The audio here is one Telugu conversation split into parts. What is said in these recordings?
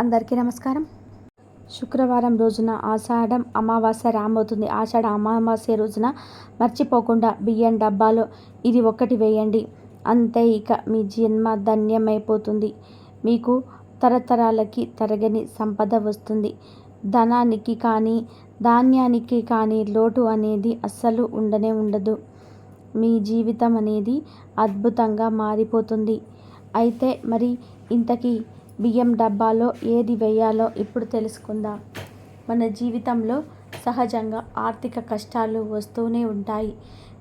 అందరికీ నమస్కారం. శుక్రవారం రోజున ఆషాఢం అమావాస్య రాబోతుంది. ఆషాఢ అమావాస్య రోజున మర్చిపోకుండా బియ్యం డబ్బాలో ఇది ఒకటి వేయండి. అంతే ఇక మీ జన్మ ధన్యమైపోతుంది. మీకు తరతరాలకి తరగని సంపద వస్తుంది. ధనానికి కానీ ధాన్యానికి కానీ లోటు అనేది అస్సలు ఉండనే ఉండదు. మీ జీవితం అనేది అద్భుతంగా మారిపోతుంది. అయితే మరి ఇంతకీ బియ్యం డబ్బాలో ఏది వేయాలో ఇప్పుడు తెలుసుకుందాం. మన జీవితంలో సహజంగా ఆర్థిక కష్టాలు వస్తూనే ఉంటాయి.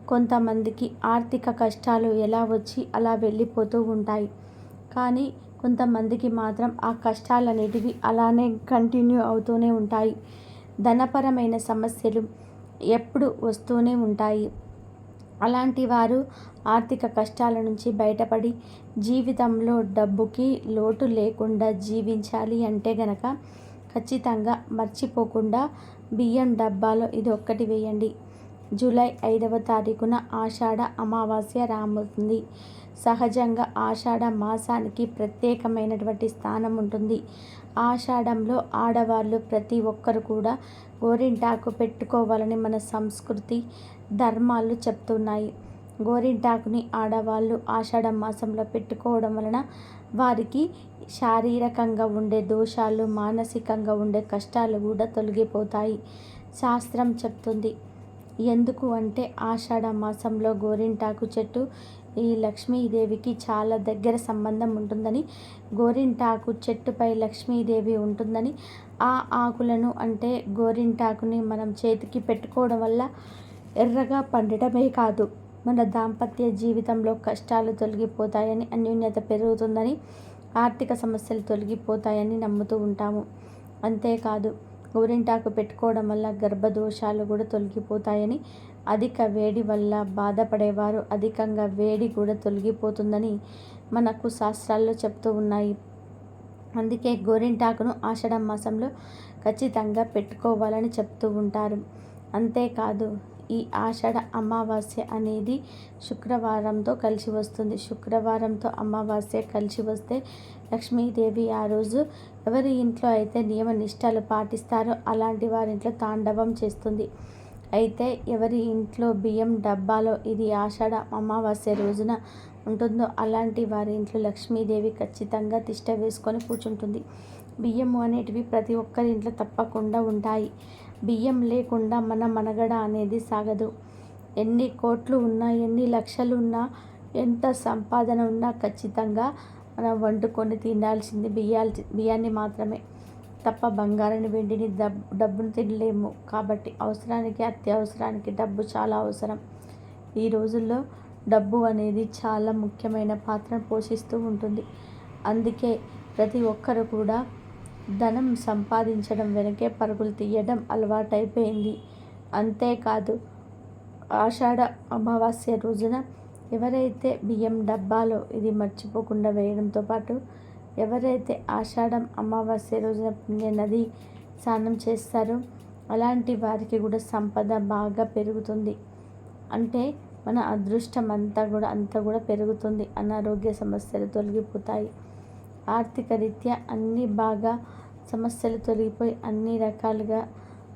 కొంతమందికి ఆర్థిక కష్టాలు ఎలా వచ్చి అలా వెళ్ళిపోతూ ఉంటాయి. కానీ కొంతమందికి మాత్రం ఆ కష్టాలు అనేటివి అలానే కంటిన్యూ అవుతూనే ఉంటాయి. ధనపరమైన సమస్యలు ఎప్పుడు వస్తూనే ఉంటాయి. అలాంటి వారు ఆర్థిక కష్టాల నుంచి బయటపడి జీవితంలో డబ్బుకి లోటు లేకుండా జీవించాలి అంటే గనక ఖచ్చితంగా మర్చిపోకుండా బియ్యం డబ్బాలో ఇది ఒక్కటి వేయండి. జూలై ఐదవ తారీఖున ఆషాఢ అమావాస్య రాబోతుంది సహజంగా ఆషాఢ మాసానికి ప్రత్యేకమైనటువంటి స్థానం ఉంటుంది. ఆషాఢంలో ఆడవాళ్ళు ప్రతి ఒక్కరు కూడా గోరింటాకు పెట్టుకోవాలని మన సంస్కృతి ధర్మాలు చెప్తున్నాయి. గోరింటాకుని ఆడవాళ్ళు ఆషాఢ మాసంలో పెట్టుకోవడం వలన వారికి శారీరకంగా ఉండే దోషాలు మానసికంగా ఉండే కష్టాలు కూడా తొలగిపోతాయి. శాస్త్రం చెప్తుంది ఎందుకు అంటే ఆషాఢ మాసంలో గోరింటాకు చెట్టు ఈ లక్ష్మీదేవికి చాలా దగ్గర సంబంధం ఉంటుందని గోరింటాకు చెట్టుపై లక్ష్మీదేవి ఉంటుందని ఆ ఆకులను అంటే గోరింటాకుని మనం చేతికి పెట్టుకోవడం వల్ల ఎర్రగా పండటమే కాదు మన దాంపత్య జీవితంలో కష్టాలు తొలగిపోతాయని అన్యోన్యత పెరుగుతుందని ఆర్థిక సమస్యలు తొలగిపోతాయని నమ్ముతూ ఉంటాము. అంతేకాదు గోరింటాకు పెట్టుకోవడం వల్ల గర్భదోషాలు కూడా తొలగిపోతాయని అధిక వేడి వల్ల బాధపడేవారు అధికంగా వేడి కూడా తొలగిపోతుందని మనకు శాస్త్రాల్లో చెప్తూ ఉన్నాయి. అందుకే గోరింటాకును ఆషాఢ మాసంలో ఖచ్చితంగా పెట్టుకోవాలని చెప్తూ ఉంటారు. అంతేకాదు ఈ ఆషాఢ అమావాస్య అనేది శుక్రవారంతో కలిసి వస్తుంది. శుక్రవారంతో అమావాస్య కలిసి వస్తే లక్ష్మీదేవి ఆ రోజు ఎవరి ఇంట్లో అయితే నియమ నిష్టలు పాటిస్తారో అలాంటి వారింట్లో తాండవం చేస్తుంది. అయితే ఎవరి ఇంట్లో బియ్యం డబ్బాలో ఇది ఆషాఢ అమావాస్య రోజున ఉంటుందో అలాంటి వారి ఇంట్లో లక్ష్మీదేవి ఖచ్చితంగా తిష్ట వేసుకొని కూర్చుంటుంది. బియ్యము అనేటివి ప్రతి ఒక్కరి ఇంట్లో తప్పకుండా ఉంటాయి. బియ్యం లేకుండా మన మనగడ అనేది సాగదు. ఎన్ని కోట్లు ఉన్నా ఎన్ని లక్షలు ఉన్నా ఎంత సంపాదన ఉన్నా ఖచ్చితంగా మనం వండుకొని తినాల్సింది బియ్యాల్సి బియ్యాన్ని మాత్రమే. తప్ప బంగారాన్ని వెండిని డబ్ డబ్బును తినలేము. కాబట్టి అవసరానికి అత్యవసరానికి డబ్బు చాలా అవసరం. ఈ రోజుల్లో డబ్బు అనేది చాలా ముఖ్యమైన పాత్రను పోషిస్తూ ఉంటుంది. అందుకే ప్రతి ఒక్కరు కూడా ధనం సంపాదించడం వెనకే పరుగులు తీయడం అలవాటైపోయింది. అంతేకాదు ఆషాఢ అమావాస్య రోజున ఎవరైతే బియ్యం డబ్బాలో ఇది మర్చిపోకుండా వేయడంతో పాటు ఎవరైతే ఆషాఢం అమావాస్య రోజున పుణ్య నది స్నానం చేస్తారో అలాంటి వారికి కూడా సంపద బాగా పెరుగుతుంది. అంటే మన అదృష్టం అంతా కూడా అంతా కూడా పెరుగుతుంది. అనారోగ్య సమస్యలు తొలగిపోతాయి. ఆర్థిక రీత్యా అన్నీ బాగా సమస్యలు తొలగిపోయి అన్ని రకాలుగా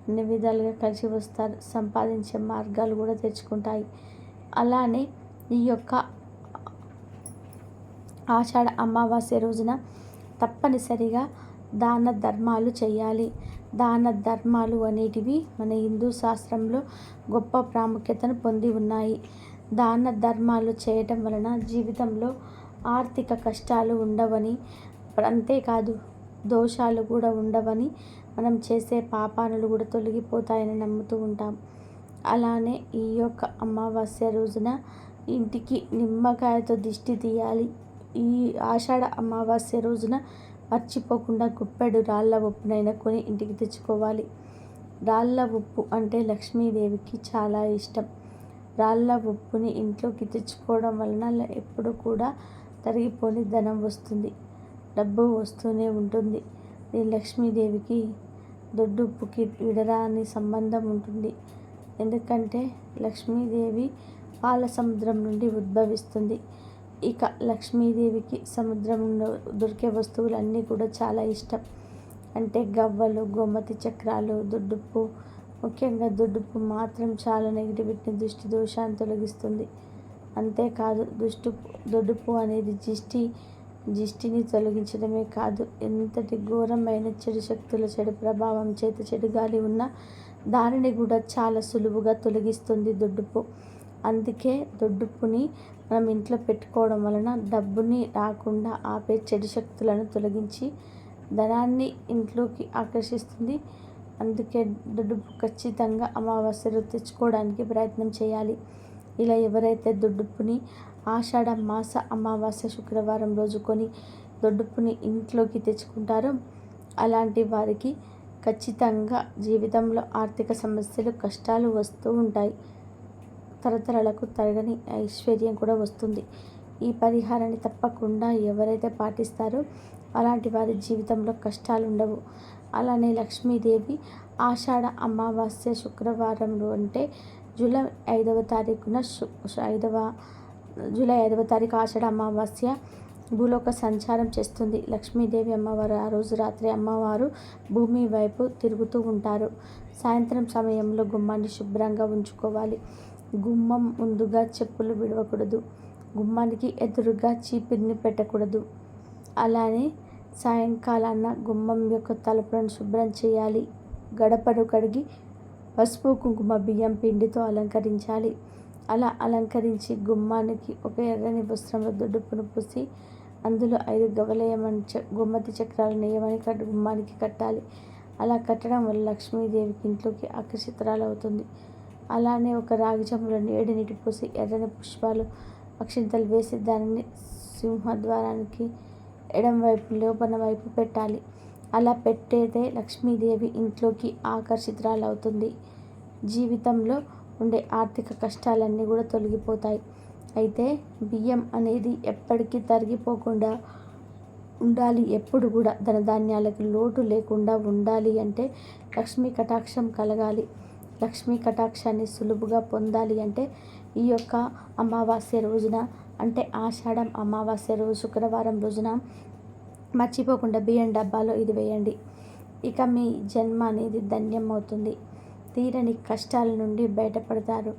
అన్ని విధాలుగా కలిసి వస్తారు. సంపాదించే మార్గాలు కూడా తెచ్చుకుంటాయి. అలానే ఈ యొక్క ఆషాఢ అమావాస్య రోజున తప్పనిసరిగా దాన ధర్మాలు చేయాలి. దాన ధర్మాలు అనేటివి మన హిందూ శాస్త్రంలో గొప్ప ప్రాముఖ్యతను పొంది ఉన్నాయి. దాన ధర్మాలు చేయటం వలన జీవితంలో ఆర్థిక కష్టాలు ఉండవని అంతేకాదు దోషాలు కూడా ఉండవని మనం చేసే పాపానులు కూడా తొలగిపోతాయని నమ్ముతూ ఉంటాం. అలానే ఈ యొక్క అమావాస్య రోజున ఇంటికి నిమ్మకాయతో దిష్టి తీయాలి. ఈ ఆషాఢ అమావాస్య రోజున మర్చిపోకుండా గుప్పెడు రాళ్ళ ఉప్పునైనా కొని ఇంటికి తెచ్చుకోవాలి. రాళ్ళ ఉప్పు అంటే లక్ష్మీదేవికి చాలా ఇష్టం. రాళ్ళ ఉప్పుని ఇంట్లోకి తెచ్చుకోవడం వలన ఎప్పుడు కూడా తరిగిపోని ధనం వస్తుంది. డబ్బు వస్తూనే ఉంటుంది. ఈ లక్ష్మీదేవికి దొడ్డుప్పుకి విడరాని సంబంధం ఉంటుంది. ఎందుకంటే లక్ష్మీదేవి పాల సముద్రం నుండి ఉద్భవిస్తుంది. ఇక లక్ష్మీదేవికి సముద్రంలో దొరికే వస్తువులన్నీ కూడా చాలా ఇష్టం. అంటే గవ్వలు గోమతి చక్రాలు దుడ్డుప్పు. ముఖ్యంగా దుడ్డుప్పు మాత్రం చాలా నెగిటివిటీని దృష్టి దోషాన్ని తొలగిస్తుంది. అంతేకాదు దుష్టు దొడ్డుప్పు అనేది దిష్టి దిష్టిని తొలగించడమే కాదు ఎంతటి ఘోరమైన చెడు శక్తుల చెడు ప్రభావం చేత చెడు గాలి ఉన్న దానిని కూడా చాలా సులువుగా తొలగిస్తుంది దొడ్డుప్పు. అందుకే దొడ్డుప్పుని మనం ఇంట్లో పెట్టుకోవడం వలన డబ్బుని రాకుండా ఆపే చెడు శక్తులను తొలగించి ధనాన్ని ఇంట్లోకి ఆకర్షిస్తుంది. అందుకే దొడ్డుప్పు ఖచ్చితంగా అమావాస్యలో తెచ్చుకోవడానికి ప్రయత్నం చేయాలి. ఇలా ఎవరైతే దొడ్డుప్పుని ఆషాఢ మాస అమావాస్య శుక్రవారం రోజు కొని దొడ్డుప్పుని ఇంట్లోకి తెచ్చుకుంటారో అలాంటి వారికి ఖచ్చితంగా జీవితంలో ఆర్థిక సమస్యలు కష్టాలు వస్తూ ఉంటాయి. తరతరాలకు తరగని ఐశ్వర్యం కూడా వస్తుంది. ఈ పరిహారాన్ని తప్పకుండా ఎవరైతే పాటిస్తారో అలాంటి వారి జీవితంలో కష్టాలు ఉండవు. అలానే లక్ష్మీదేవి ఆషాఢ అమావాస్య శుక్రవారం అంటే జూలై ఐదవ తారీఖున ఐదవ జూలై ఐదవ తారీఖు ఆషాఢ అమావాస్య భూలోక సంచారం చేస్తుంది. లక్ష్మీదేవి అమ్మవారు ఆ రోజు రాత్రి అమ్మవారు భూమి వైపు తిరుగుతూ ఉంటారు. సాయంత్రం సమయంలో గుమ్మాన్ని శుభ్రంగా ఉంచుకోవాలి. గుమ్మం ముందుగా చెప్పులు విడవకూడదు. గుమ్మానికి ఎదురుగా చీపిరిని పెట్టకూడదు. అలానే సాయంకాలాన గుమ్మం యొక్క తలుపులను శుభ్రం చేయాలి. గడపను కడిగి పసుపు కుంకుమ బియ్యం పిండితో అలంకరించాలి. అలా అలంకరించి గుమ్మానికి ఒక ఎర్రని వస్త్రంలో దొడ్డుపును పూసి అందులో ఐదు గవలయమని చ గుమ్మతి చక్రాలు నేయమని కట్ గుమ్మానికి కట్టాలి. అలా కట్టడం వల్ల లక్ష్మీదేవికి ఇంట్లోకి ఆకర్షితురాలు అవుతుంది అలానే ఒక రాగి చెంబులో ఏడు నీటి పోసి ఎర్రని పుష్పాలు అక్షింతలు వేసి దానిని సింహద్వారానికి ఎడం వైపు లోపల వైపు పెట్టాలి. అలా పెట్టేదే లక్ష్మీదేవి ఇంట్లోకి ఆకర్షితురాలు అవుతుంది జీవితంలో ఉండే ఆర్థిక కష్టాలన్నీ కూడా తొలగిపోతాయి. అయితే బియ్యం అనేది ఎప్పటికీ తరిగిపోకుండా ఉండాలి. ఎప్పుడు కూడా ధనధాన్యాలకు లోటు లేకుండా ఉండాలి అంటే లక్ష్మీ కటాక్షం కలగాలి. లక్ష్మీ కటాక్షాన్ని సులువుగా పొందాలి అంటే ఈ యొక్క అమావాస్య రోజున అంటే ఆషాఢం అమావాస్య రోజు శుక్రవారం రోజున మర్చిపోకుండా బియ్యం డబ్బాలో ఇది వేయండి. ఇక మీ జన్మ అనేది ధన్యం అవుతుంది. తీరని కష్టాల నుండి బయటపడతారు.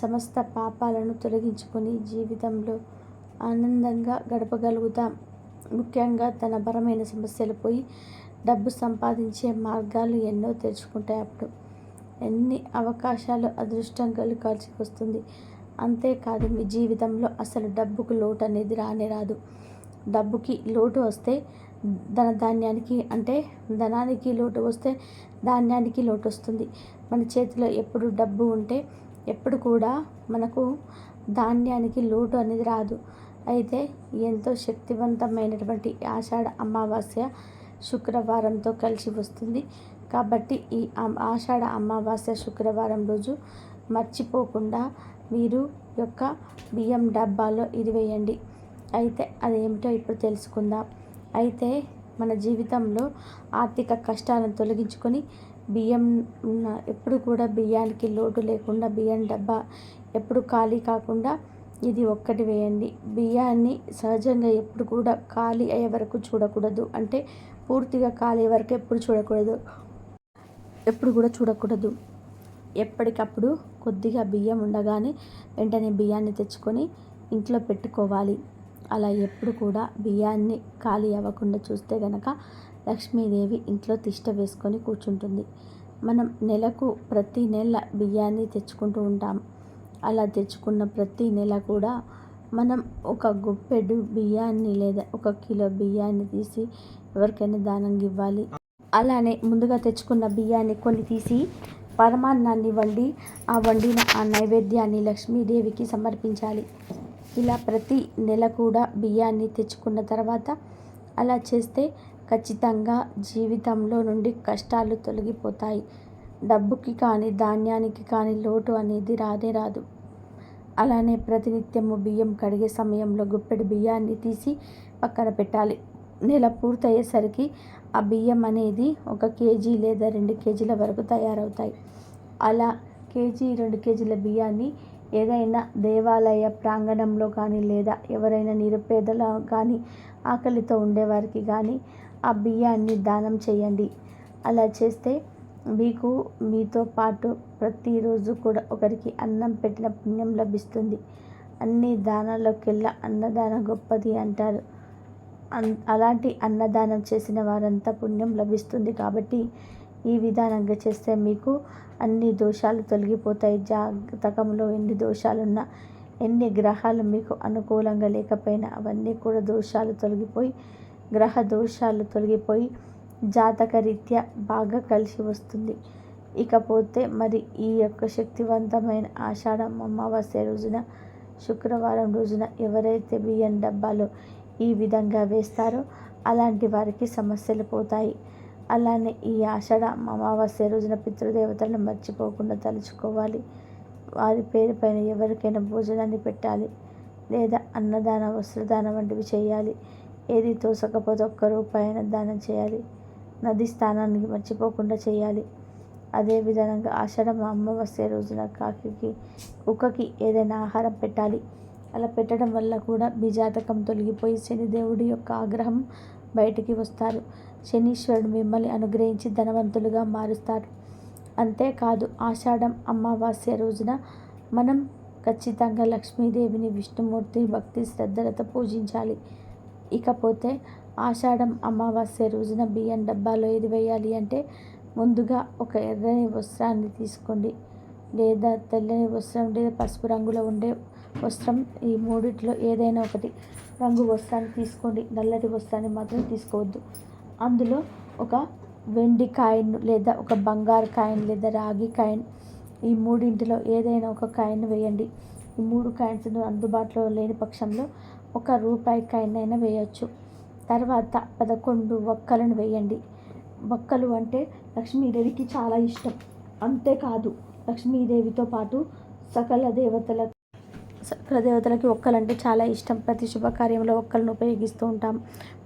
సమస్త పాపాలను తొలగించుకొని జీవితంలో ఆనందంగా గడపగలుగుతాం. ముఖ్యంగా తన బలమైన సమస్యలు పోయి డబ్బు సంపాదించే మార్గాలు ఎన్నో తెరుచుకుంటాయి అప్పుడు. ఎన్ని అవకాశాలు అదృష్టం కలిసి వస్తుంది అంతేకాదు మీ జీవితంలో అసలు డబ్బుకు లోటు అనేది రానే రాదు. డబ్బుకి లోటు వస్తే ధన ధాన్యానికి అంటే ధనానికి లోటు వస్తే ధాన్యానికి లోటు వస్తుంది మన చేతిలో ఎప్పుడు డబ్బు ఉంటే ఎప్పుడు కూడా మనకు ధాన్యానికి లోటు అనేది రాదు. అయితే ఎంతో శక్తివంతమైనటువంటి ఆషాఢ అమావాస్య శుక్రవారంతో కలిసి వస్తుంది. కాబట్టి ఈ ఆషాఢ అమావాస్య శుక్రవారం రోజు మర్చిపోకుండా మీరు యొక్క బియ్యం డబ్బాలో ఇది వేయండి. అయితే అది ఏమిటో ఇప్పుడు తెలుసుకుందాం. అయితే మన జీవితంలో ఆర్థిక కష్టాలను తొలగించుకొని బియ్యం ఎప్పుడు కూడా బియ్యానికి లోటు లేకుండా బియ్యం డబ్బా ఎప్పుడు ఖాళీ కాకుండా ఇది ఒక్కటి వేయండి. బియ్యాన్ని సహజంగా ఎప్పుడు కూడా ఖాళీ అయ్యే వరకు చూడకూడదు. అంటే పూర్తిగా ఖాళీ వరకు ఎప్పుడు చూడకూడదు. ఎప్పుడు కూడా చూడకూడదు. ఎప్పటికప్పుడు కొద్దిగా బియ్యం ఉండగానే వెంటనే బియ్యాన్ని తెచ్చుకొని ఇంట్లో పెట్టుకోవాలి. అలా ఎప్పుడు కూడా బియ్యాన్ని ఖాళీ అవ్వకుండా చూస్తే కనుక లక్ష్మీదేవి ఇంట్లో తిష్ట వేసుకొని కూర్చుంటుంది. మనం నెలకు ప్రతి నెల బియ్యాన్ని తెచ్చుకుంటూ ఉంటాం. అలా తెచ్చుకున్న ప్రతి నెల కూడా మనం ఒక గుప్పెడు బియ్యాన్ని లేదా ఒక కిలో బియ్యాన్ని తీసి ఎవరికైనా దానం ఇవ్వాలి. అలానే ముందుగా తెచ్చుకున్న బియ్యాన్ని కొన్ని తీసి పరమాన్నాన్ని వండి ఆ వండిన ఆ నైవేద్యాన్ని లక్ష్మీదేవికి సమర్పించాలి. ఇలా ప్రతి నెల కూడా బియ్యాన్ని తెచ్చుకున్న తర్వాత అలా చేస్తే ఖచ్చితంగా జీవితంలో నుండి కష్టాలు తొలగిపోతాయి. డబ్బుకి కానీ ధాన్యానికి కానీ లోటు అనేది రాదే రాదు. అలానే ప్రతినిత్యము బియ్యం కడిగే సమయంలో గుప్పెడు బియ్యాన్ని తీసి పక్కన పెట్టాలి. నెల పూర్తయ్యేసరికి ఆ బియ్యం అనేది ఒక కేజీ లేదా రెండు కేజీల వరకు తయారవుతాయి. అలా కేజీ రెండు కేజీల బియ్యాన్ని ఏదైనా దేవాలయ ప్రాంగణంలో కానీ లేదా ఎవరైనా నిరుపేదల కానీ ఆకలితో ఉండేవారికి కానీ ఆ బియ్యాన్ని దానం చేయండి. అలా చేస్తే మీకు మీతో పాటు ప్రతిరోజు కూడా ఒకరికి అన్నం పెట్టిన పుణ్యం లభిస్తుంది. అన్ని దానాల్లోకెల్లా అన్నదానం గొప్పది అంటారు. అలాంటి అన్నదానం చేసిన వారంతా పుణ్యం లభిస్తుంది కాబట్టి ఈ విధానంగా చేస్తే మీకు అన్ని దోషాలు తొలగిపోతాయి. జాతకంలో ఎన్ని దోషాలున్నా ఎన్ని గ్రహాలు మీకు అనుకూలంగా లేకపోయినా అవన్నీ కూడా దోషాలు తొలగిపోయి గ్రహ దోషాలు తొలగిపోయి జాతక రీత్యా బాగా కలిసి వస్తుంది. ఇకపోతే మరి ఈ యొక్క శక్తివంతమైన ఆషాఢం అమావాస్య రోజున శుక్రవారం రోజున ఎవరైతే బియ్యం డబ్బాలో ఈ విధంగా వేస్తారో అలాంటి వారికి సమస్యలు పోతాయి. అలానే ఈ ఆషాఢ అమావాస్య రోజున పితృదేవతలను మర్చిపోకుండా తలుచుకోవాలి. వారి పేరు పైన ఎవరికైనా భోజనాన్ని పెట్టాలి లేదా అన్నదాన వస్త్రదానం వంటివి చేయాలి. ఏది తోసకపోతే ఒక్క రూపాయన దానం చేయాలి. నది స్థానానికి మర్చిపోకుండా చేయాలి. అదే విధంగా ఆషాఢ అమావాస్య రోజున కాకి కుక్కకి ఏదైనా ఆహారం పెట్టాలి. అలా పెట్టడం వల్ల కూడా మీ జాతకం తొలగిపోయి శనిదేవుడి యొక్క ఆగ్రహం బయటికి వస్తారు. శనీశ్వరుడు మిమ్మల్ని అనుగ్రహించి ధనవంతులుగా మారుస్తారు. అంతేకాదు ఆషాఢం అమావాస్య రోజున మనం ఖచ్చితంగా లక్ష్మీదేవిని విష్ణుమూర్తి భక్తి శ్రద్ధలతో పూజించాలి. ఇకపోతే ఆషాఢం అమావాస్య రోజున బియ్యం డబ్బాలో ఏది వేయాలి అంటే ముందుగా ఒక ఎర్రని వస్త్రాన్ని తీసుకోండి. లేదా తెల్లని వస్త్రం లేదా పసుపు రంగులో ఉండే వస్త్రం ఈ మూడిట్లో ఏదైనా ఒకటి. రంగు వస్త్రాన్ని తీసుకోండి. నల్లటి వస్త్రాన్ని మాత్రం తీసుకోవద్దు. అందులో ఒక వెండి కాయిన్ లేదా ఒక బంగారు కాయిన్ లేదా రాగి కాయిన్ ఈ మూడింటిలో ఏదైనా ఒక కాయిన్ వేయండి. ఈ మూడు కాయిన్స్ అందుబాటులో లేని పక్షంలో ఒక రూపాయి కాయిన్ అయినా వేయచ్చు. తర్వాత పదకొండు ఒక్కలను వేయండి. ఒక్కలు అంటే లక్ష్మీదేవికి చాలా ఇష్టం. అంతేకాదు లక్ష్మీదేవితో పాటు సకల దేవతల దేవతలకి ఒక్కలంటే చాలా ఇష్టం. ప్రతి శుభకార్యంలో ఒక్కలను ఉపయోగిస్తూ ఉంటాం.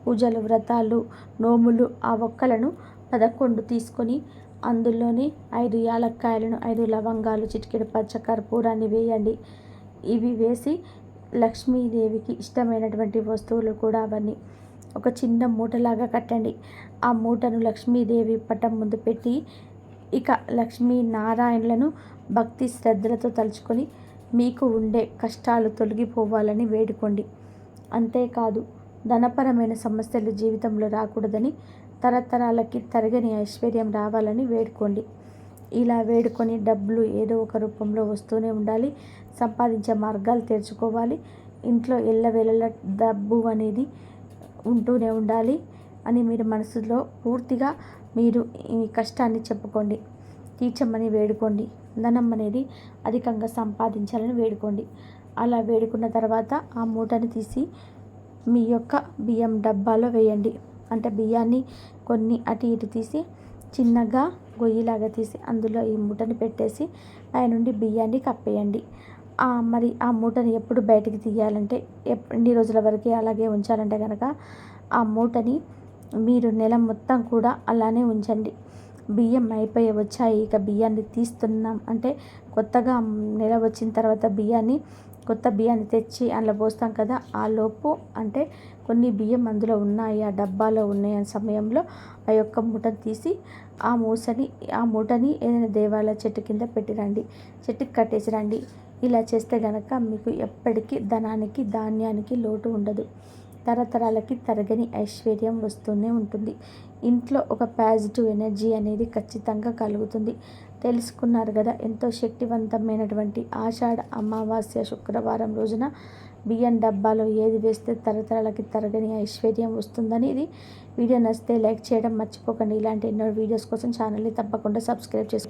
పూజలు వ్రతాలు నోములు ఆ ఒక్కలను పదకొండు తీసుకొని అందులోనే ఐదు యాలక్కాయలను ఐదు లవంగాలు చిటికెడు పచ్చకర్పూరాన్ని వేయండి. ఇవి వేసి లక్ష్మీదేవికి ఇష్టమైనటువంటి వస్తువులు కూడా అవన్నీ ఒక చిన్న మూటలాగా కట్టండి. ఆ మూటను లక్ష్మీదేవి పటం ముందు పెట్టి ఇక లక్ష్మీ నారాయణులను భక్తి శ్రద్ధలతో తలుచుకొని మీకు ఉండే కష్టాలు తొలగిపోవాలని వేడుకోండి. అంతేకాదు ధనపరమైన సమస్యలు జీవితంలో రాకూడదని తరతరాలకి తరగని ఐశ్వర్యం రావాలని వేడుకోండి. ఇలా వేడుకొని డబ్బులు ఏదో ఒక రూపంలో వస్తూనే ఉండాలి సంపాదించే మార్గాలు తెరుచుకోవాలి ఇంట్లో ఎల్లవేళల డబ్బు అనేది ఉంటూనే ఉండాలి అని మీరు మనసులో పూర్తిగా మీరు ఈ కష్టాన్ని చెప్పుకోండి. తీర్చమని వేడుకోండి. ధనం అనేది అధికంగా సంపాదించాలని వేడుకోండి. అలా వేడుకున్న తర్వాత ఆ మూటని తీసి మీ యొక్క బియ్యం డబ్బాలో వేయండి. అంటే బియ్యాన్ని కొన్ని అటు ఇటు తీసి చిన్నగా గొయ్యిలాగా తీసి అందులో ఈ మూటని పెట్టేసి పైనుండి బియ్యాన్ని కప్పేయండి. మరి ఆ మూటని ఎప్పుడు బయటికి తీయాలంటే ఎన్ని రోజుల వరకు అలాగే ఉంచాలంటే కనుక ఆ మూటని మీరు నెల మొత్తం కూడా అలానే ఉంచండి. బియ్యం అయిపోయి వచ్చాయి. ఇక బియ్యాన్ని తీస్తున్నాం. అంటే కొత్తగా నెల వచ్చిన తర్వాత బియ్యాన్ని కొత్త బియ్యాన్ని తెచ్చి అందులో పోస్తాం కదా. ఆ లోపు అంటే కొన్ని బియ్యం అందులో ఉన్నాయి. ఆ డబ్బాలో ఉన్నాయి. అనే సమయంలో ఆ యొక్క మూటను తీసి ఆ మూసని ఆ మూటని ఏదైనా దేవాలయ చెట్టు కింద పెట్టిరండి చెట్టుకి కట్టేసి రండి. ఇలా చేస్తే గనక మీకు ఎప్పటికీ ధనానికి ధాన్యానికి లోటు ఉండదు. తరతరాలకి తరగని ఐశ్వర్యం వస్తూనే ఉంటుంది. ఇంట్లో ఒక పాజిటివ్ ఎనర్జీ అనేది ఖచ్చితంగా కలుగుతుంది. తెలుసుకున్నారు కదా ఎంతో శక్తివంతమైనటువంటి ఆషాఢ అమావాస్య శుక్రవారం రోజున బియ్యం డబ్బాలో ఏది వేస్తే తరతరాలకి తరగని ఐశ్వర్యం వస్తుందని ఇది. వీడియో నచ్చితే లైక్ చేయడం మర్చిపోకండి. ఇలాంటి ఎన్నో వీడియోస్ కోసం ఛానల్ని తప్పకుండా సబ్స్క్రైబ్ చేసి